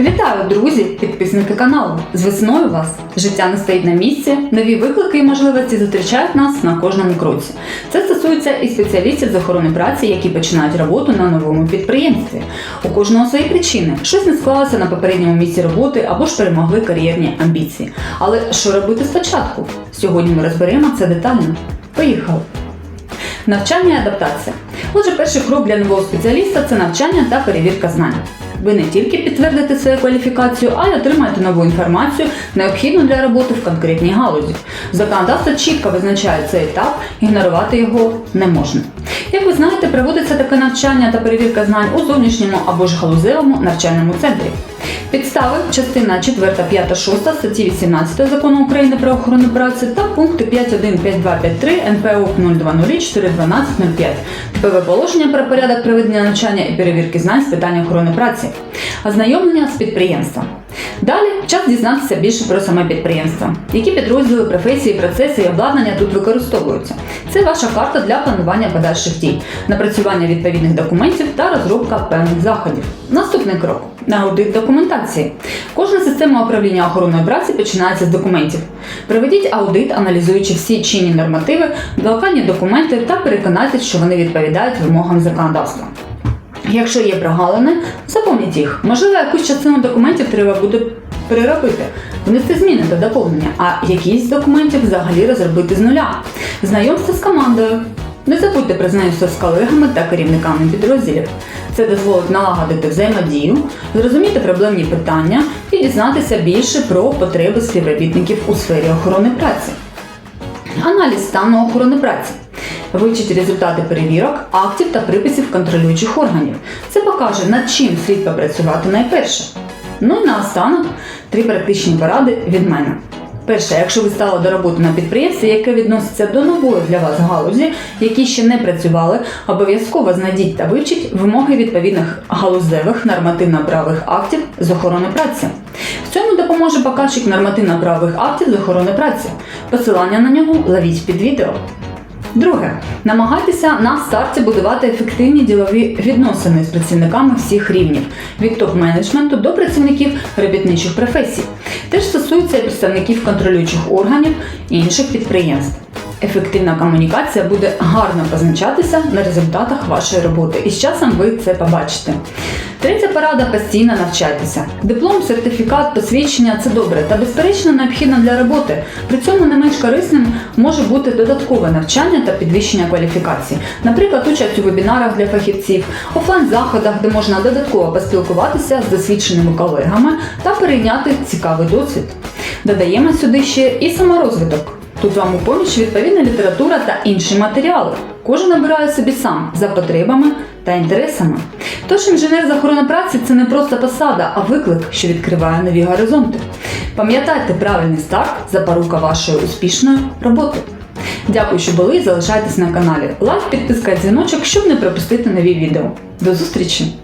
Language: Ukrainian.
Вітаю, друзі, підписники каналу. З весною вас життя не стоїть на місці, нові виклики і можливості зустрічають нас на кожному кроці. Це стосується і спеціалістів з охорони праці, які починають роботу на новому підприємстві. У кожного свої причини. Щось не склалося на попередньому місці роботи або ж перемогли кар'єрні амбіції. Але що робити спочатку? Сьогодні ми розберемо це детально. Поїхали! Навчання і адаптація. Отже, перший крок для нового спеціаліста це навчання та перевірка знань. Ви не тільки підтвердите свою кваліфікацію, а й отримаєте нову інформацію, необхідну для роботи в конкретній галузі. Законодавство чітко визначає цей етап, ігнорувати його не можна. Як ви знаєте, проводиться таке навчання та перевірка знань у зовнішньому або ж галузевому навчальному центрі. Підстави частина 4, 5, 6 статті 18 закону України про охорону праці та пункти 5.1, 5.2, 5.3 НПО 020 412 05 ТПВ положення про порядок проведення навчання і перевірки знань з питань охорони праці, ознайомлення з підприємством. Далі час дізнатися більше про саме підприємство, які підрозділи, професії, процеси і обладнання тут використовуються. Це ваша карта для планування подальших дій, напрацювання відповідних документів та розробка певних заходів. Наступний крок аудит документації. Кожна система управління охороною праці починається з документів. Проведіть аудит, аналізуючи всі чинні нормативи, локальні документи та переконайтеся, що вони відповідають вимогам законодавства. Якщо є прогалини, заповніть їх. Можливо, якусь частину документів треба буде переробити, внести зміни та доповнення, а якісь з документів взагалі розробити з нуля. Знайомство з командою. Не забудьте про з колегами та керівниками підрозділів. Це дозволить налагодити взаємодію, зрозуміти проблемні питання і дізнатися більше про потреби співробітників у сфері охорони праці. Аналіз стану охорони праці. Вивчіть результати перевірок, актів та приписів контролюючих органів. Це покаже, над чим слід попрацювати найперше. Ну і наостанок три практичні поради від мене. Перше, якщо ви стали до роботи на підприємстві, яке відноситься до нової для вас галузі, які ще не працювали, обов'язково знайдіть та вивчіть вимоги відповідних галузевих нормативно-правих актів з охорони праці. В цьому допоможе показчик нормативно-правих актів з охорони праці. Посилання на нього ловіть під відео. Друге, намагайтеся на старті будувати ефективні ділові відносини з працівниками всіх рівнів від топ-менеджменту до працівників робітничих професій. Теж стосується і представників контролюючих органів і інших підприємств. Ефективна комунікація буде гарно позначатися на результатах вашої роботи, і з часом ви це побачите. Третя порада постійно навчайтеся. Диплом, сертифікат, посвідчення це добре та безперечно необхідно для роботи. При цьому не менш корисним може бути додаткове навчання та підвищення кваліфікації, наприклад, участь у вебінарах для фахівців, офлайн-заходах, де можна додатково поспілкуватися з досвідченими колегами та перейняти цікавий досвід. Додаємо сюди ще і саморозвиток. Тут вам у поміч відповідна література та інші матеріали. Кожен обирає собі сам за потребами та інтересами. Тож інженер з охорони праці це не просто посада, а виклик, що відкриває нові горизонти. Пам'ятайте правильний старт запорука вашої успішної роботи. Дякую, що були. і Залишайтесь на каналі. Лайк, підписка, дзвіночок, щоб не пропустити нові відео. До зустрічі!